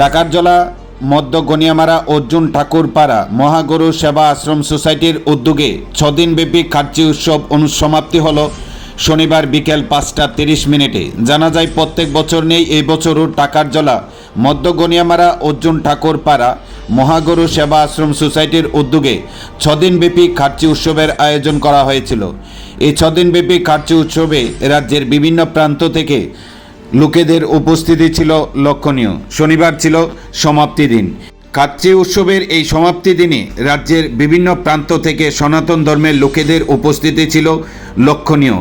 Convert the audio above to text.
টাকারজলা মধ্য গনিয়ামারা, অর্জুন ঠাকুরপাড়া, মহাগুরু সেবা আশ্রম সোসাইটির উদ্যোগে ছদিনব্যাপী কার্যি উৎসব অনুসমাপ্তি হল শনিবার বিকেল পাঁচটা তিরিশ মিনিটে। জানা যায়, প্রত্যেক বছর নেই এই বছরও টাকারজলা মধ্য গনিয়ামারা, অর্জুন ঠাকুরপাড়া, মহাগুরু সেবা আশ্রম সোসাইটির উদ্যোগে ছদিনব্যাপী কার্যি উৎসবের আয়োজন করা হয়েছিল। এই ছদিনব্যাপী কার্যি উৎসবে রাজ্যের বিভিন্ন প্রান্ত থেকে লোকেদের উপস্থিতি ছিল লক্ষণীয়। শনিবার ছিল সমাপ্তি দিন। কাচ্চি উৎসবের এই সমাপ্তি দিনে রাজ্যের বিভিন্ন প্রান্ত থেকে সনাতন ধর্মের লোকেদের উপস্থিতি ছিল লক্ষণীয়।